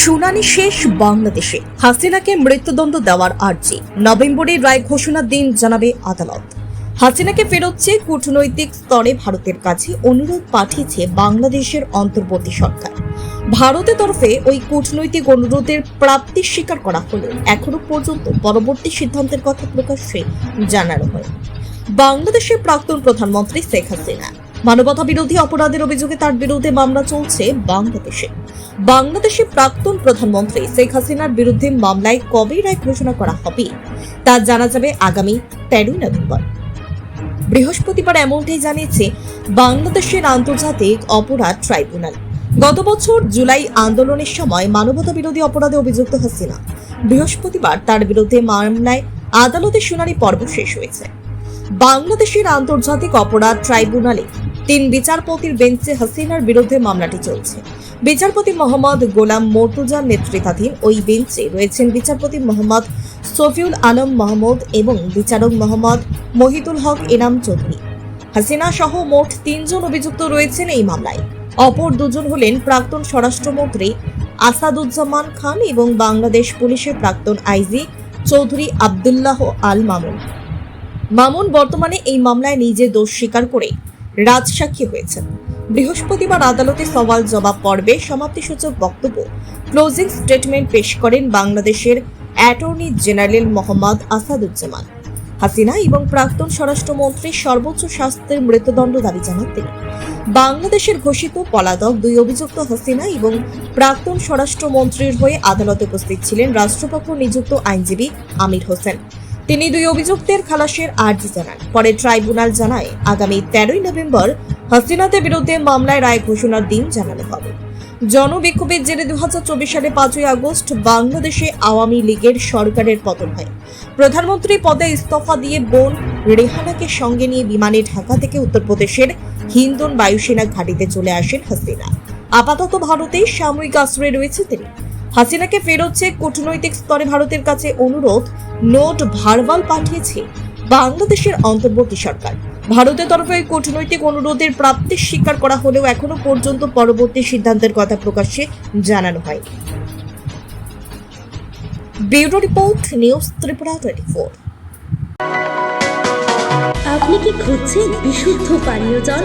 শুনানি শেষ বাংলাদেশে। হাসিনাকে মৃত্যুদণ্ড দেওয়ার আর্জি। নভেম্বরে রায় ঘোষণার দিন জানাবে আদালত। হাসিনাকে ফেরত চেয়ে কূটনৈতিক স্তরে ভারতের কাছে অনুরোধ পাঠিয়েছে বাংলাদেশের অন্তর্বর্তী সরকার। ভারতের তরফে ওই কূটনৈতিক অনুরোধের প্রাপ্তি স্বীকার করা হলেও এখনও পর্যন্ত পরবর্তী সিদ্ধান্তের কথা প্রকাশ্যে জানানো হয় বাংলাদেশের প্রাক্তন প্রধানমন্ত্রী শেখ হাসিনা। মানবতা বিরোধী অপরাধের অভিযোগে তার বিরুদ্ধে মামলা চলছে বাংলাদেশে। বাংলাদেশের প্রাক্তন প্রধানমন্ত্রী শেখ হাসিনার বিরুদ্ধে মামলায় কবে রায় ঘোষণা করা হবে, তা জানা যাবে আগামী তেরোই নভেম্বর। বৃহস্পতিবার এমনটাই জানিয়েছে বাংলাদেশের আন্তর্জাতিক অপরাধ ট্রাইব্যুনাল। গত বছর জুলাই আন্দোলনের সময় মানবতা বিরোধী অপরাধে অভিযুক্ত হাসিনা। বৃহস্পতিবার তার বিরুদ্ধে মামলায় আদালতে শুনানি পর্ব শেষ হয়েছে। বাংলাদেশের আন্তর্জাতিক অপরাধ ট্রাইব্যুনালে তিন বিচারপতির বেঞ্চে হাসিনার বিরুদ্ধে মামলাটি চলছে। বিচারপতি মোহাম্মদ গোলাম মর্তুজার নেতৃত্বাধীন ওই বেঞ্চে রয়েছেন বিচারপতি মোহাম্মদ সফিউল আলম মাহমুদ এবং বিচারক মোহাম্মদ মহিদুল হক এনাম চৌধুরী। হাসিনা সহ মোট তিনজন অভিযুক্ত রয়েছেন এই মামলায়। অপর দুজন হলেন প্রাক্তন স্বরাষ্ট্রমন্ত্রী আসাদুজ্জামান খান এবং বাংলাদেশ পুলিশের প্রাক্তন আইজি চৌধুরী আবদুল্লাহ আল মামুন। মামুন বর্তমানে এই মামলায় নিজে দোষ স্বীকার করে রাজসাক্ষী হয়েছেন। বৃহস্পতিবার আদালতে সওয়াল জবাব পর্বে সমাপ্তিসূচক বক্তব্য ক্লোজিং স্টেটমেন্ট পেশ করেন বাংলাদেশের অ্যাটর্নি জেনারেল মোহাম্মদ আসাদুজ্জামান। হাসিনা এবং প্রাক্তন স্বরাষ্ট্রমন্ত্রী সর্বোচ্চ শাস্তির মৃত্যুদণ্ড দাবি জানান তিনি। বাংলাদেশের ঘোষিত পলাতক দুই অভিযুক্ত হাসিনা এবং প্রাক্তন স্বরাষ্ট্রমন্ত্রীর হয়ে আদালতে উপস্থিত ছিলেন রাষ্ট্রপক্ষ নিযুক্ত আইনজীবী আমির হোসেন। তিনি দুই অভিযুক্তের খালাসের আর্জি জানান। পরে ট্রাইব্যুনাল জানায়, আগামী তেরোই নভেম্বর হাসিনাদের বিরুদ্ধে মামলায় রায় ঘোষণার দিন জানানো হবে। জনবিক্ষোভের জেরে দু সালে পাঁচই আগস্ট বাংলাদেশে আওয়ামী লীগের সরকারের পতন হয়। প্রধানমন্ত্রী পদে ইস্তফা দিয়ে বোন রেহানাকে সঙ্গে নিয়ে বিমানে ঢাকা থেকে উত্তরপ্রদেশের হিন্দন বায়ুসেনা ঘাঁটিতে চলে আসেন হাসিনা। আপাতত ভারতে সাময়িক আশ্রয়ে রয়েছে তিনি। হাসিনাকে ফেরত চেয়ে কূটনৈতিক স্তরে ভারতের কাছে অনুরোধ। নোট ভারবাল পাঠিয়েছে বাংলাদেশের অন্তর্বর্তী সরকার। ভারতের তরফে কূটনৈতিক অনুরোধের প্রাপ্তি স্বীকার করা হলেও এখনও পর্যন্ত পরবর্তী সিদ্ধান্তের কথা প্রকাশ্যে জানানো হয় bureau report, news Tripura twenty four. আপনি কি খুঁজছেন বিশুদ্ধ পানীয় জল?